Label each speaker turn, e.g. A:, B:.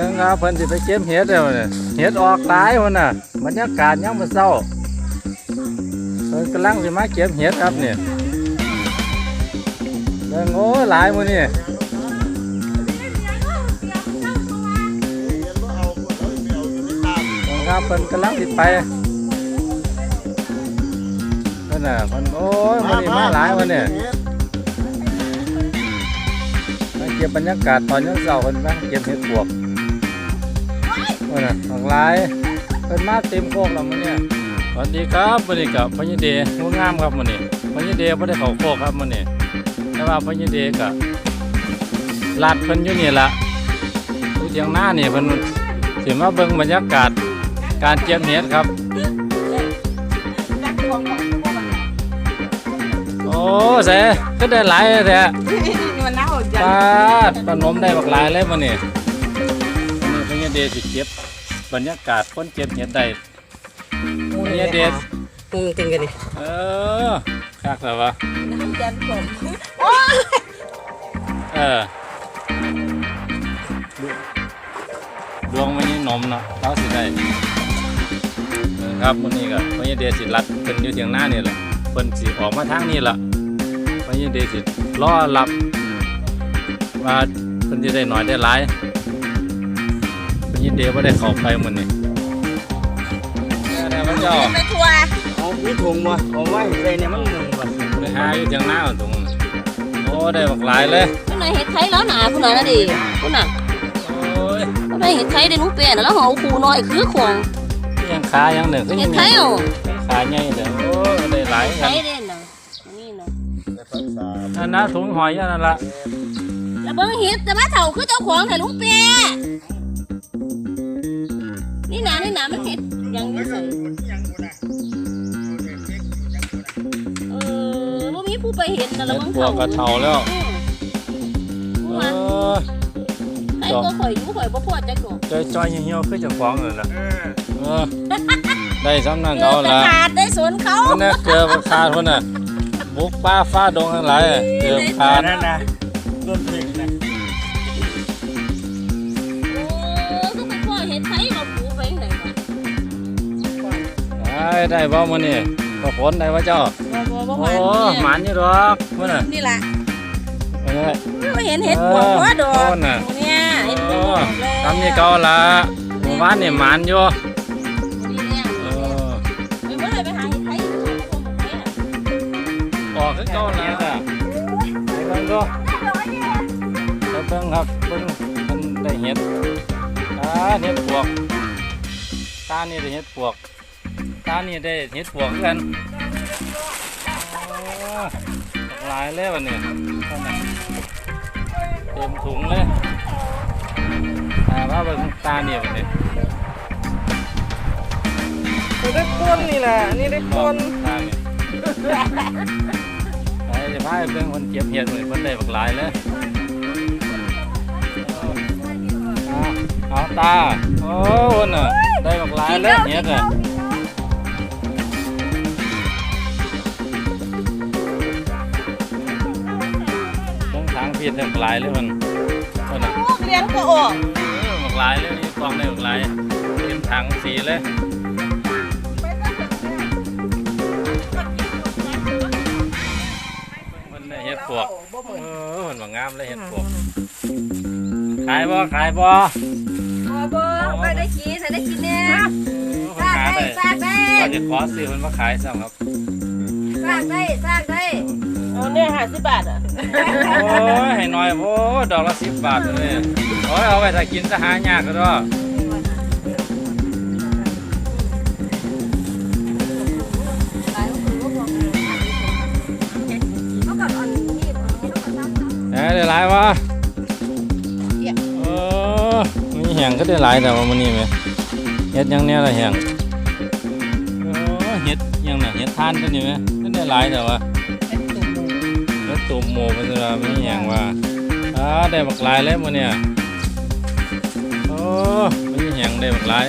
A: เบิ่งครับเพิ่นสิไปเก็บเห็ดแล้วเนี่ยเห็ดออกหลายพุ่นน่ะบรรยากาศยังบ่เศร้าเพิ่นกำลังสิมาเก็บเห็ดครับเนี่ยเบิ่งโอ้หลายมื้อนี่เบิ่งครับเพิ่นกำลังสิไปเพิ่นน่ะเพิ่นโอ้ยมื้อนี้มาหลายมือนี่มาเก็บบรรยากาศตอนยังเช้าเพิ่นมาเก็บเห็ดปวก มื่อน่ะหลากหลายเป็นมาเต็มโคกแล้วมื้อนี้สวัสดีครับมื้อนี้กับพญเดชงูงามครับมื้อนี้พญเดชบ่ได้เข้าโคกครับมื้อนี้แต่ว่าพญเดชก็ลาดเพิ่นอยู่นี่ล่ะอยู่เถียงหน้านี่เพิ่นสิมาเบิ่งบรรยากาศการเก็บเห็ดครับ โอ้เสก็ได้หลายแท้
B: มันน่าอดใจ
A: ปาดขนมได้บักหลายเลยมื้อนี้มื้อนี้พญ เดชสิเก็บบรรยากาศคนเก็บเห็ดได้เนี่ยเด็ด
B: มึงจริงกันนี่
A: เออคักแล้ววะ
B: น้ำจันผม
A: เออดวงไม่นี่นมเนาะเราสิได้เออครับมื้อนี้ก็พญเดชสิรัดเพิ่นอยู่เถียงหน้านี่แหละเพิ่นสิออกมาทางนี้ล่ะพญเดชสิรอรับว่าเพิ่นสิได้น้อยได้หลาย พญเดชบ่ได้เข้าไปมื้อนี้แน่ๆพระเจ้า
B: ไปทัวร์
C: เอาพี่ถุงมาเอาไว้ใส่เนี่ยมันหนึ่งก่อน
A: ไปหาอยู่เถียงหน้าตรงนั้นโอ้ได้บักหลายเลย
D: ผู้ไหนเห็ดไทยแล้วหนาผู้ไหนน่ะดิผู้น่ะ
A: โอ้ย
D: ผู้ไหนเห็ดไทยได้หนุเปียน่ะแล้วหัวคูน้อยคือขวง
A: ยังขายังหนึ่งก็
D: เห็
A: ยั
D: ด
A: ง
D: ไทยเอะ
A: ขาใหญ่เด้อโอ้ยได้หลาย
D: ไท
A: กัน
D: ยเด่นน่ะนี่น่ะ
A: อันนั้นถุงหอยอันนั่นละ
D: แล้วเบิ่งเห็ดแต่ว่าเถ่าคือเจ้าของแต่ลุงเปีย นี่น่ะนี่น่ะมันเห็ดยังอยู่ใส่เออบ่มีผู้ไปเห็นน่ะแล้ว
A: เห็ด
D: เบิ่ง
A: พวกกระเทาแล้ว
D: อืมผู้
A: เอ
D: ว่า
A: อ
D: ไอ้ก็ข่อยอยู่ข่อยบ่พอจักดอก
A: จอยจอยๆเหี่ยวๆคือเจะฟ้าของเลยล่ะ
C: เออ
A: เออได้สำนัก
D: เกิ
A: เอา
D: ดแต่
A: ละ
D: ขาดได้สวนเขา
A: คนน่ะเกือบขาดคนน่ะบุกป้าฟ้าดงทั้งหลายเกือบขา
C: อั
A: ด
C: นนั้นนะต้นเพกนะ
D: ได้ได้
A: บ่มื้อนี้ก็ผลได้ว่าเจ้า
B: บ่บ่บ่
A: โอ้หมันอยู่ดอกมื้อน่ะ
B: นี่แหละ
A: เออ
D: ไม่เห็นเห็ดปวกหัว่าดอก
A: โอ้น่ะ
D: เนี่ยเห็ดป
A: โอ้
D: วกแล้ว
A: ทำนี่เก่าละหมู่บ้านนี่หมันอยู่
D: นี่เนี่ย
A: เออ
D: ไม่เมื่อไรไปหาเห็ดไทยอยู่ตรงนี้
A: ออกคือเก่าแล้วอะไปเบิ่งดูไปเบิ่งครับเบิ่งมันได้เห็ดอ่าเห็ดปวกตานี่ได้เห็ดปวก ตานี่ได้เห็ดปวกคือกันโอ้หลายเลยวันนี้นั่นน่ะเต็มถุงเลยอ่าว่าเบิ่งตานี่วันนี้
B: ได้ปนนี่แหละนี่ได้ปน
A: ตานี่ไปจะพาไปเบิ่งคนเก็บเห็ดเหมือนคนได้บักหลายเลยเอาเอาตา โอ้คนน่ะได้บักหลายเลยเห็ดอะ ต้องทางผิดหลายเลยมันคนน่ะ
B: เลี้ยงก็ออก
A: เออหมากหลายเลยนี่กองได้หมากหลายเต็มถังสีเลยมันได้เห็ดปวกเออมันมางามเลยเห็ดปวกขายบ่ขายบ่
D: บ่บ่ไปได้ขี้ใส่ได้กินเนี่ย
A: คนขายได้
D: ซากได้
A: ก็จะขอซื้อมันมาขายซ้ำครับ
D: ซากได้ซากได้
B: เอาเนี่ยห้าสิบบาทอะ
A: โอ้ยให้น้อยโอ้ดอกละสิบบาทเลยโอ้ยเอาไปถ้ากินจะหายากก็ได้เอ้ยได้หลายวะเออมีแหงก็ได้หลายแต่ว่ามันนี่ไหมเห็ดยังเนี้ยละแหงเออเห็ดยังน่ะเห็ดทานตัวนี้ไหมก็ได้หลายแต่ว่า ตุ่มหมูเป็นจะมีอย่างว่าอ้าได้บักลายแล้วมันเนี่ยโอ้มีแหงได้บักลาย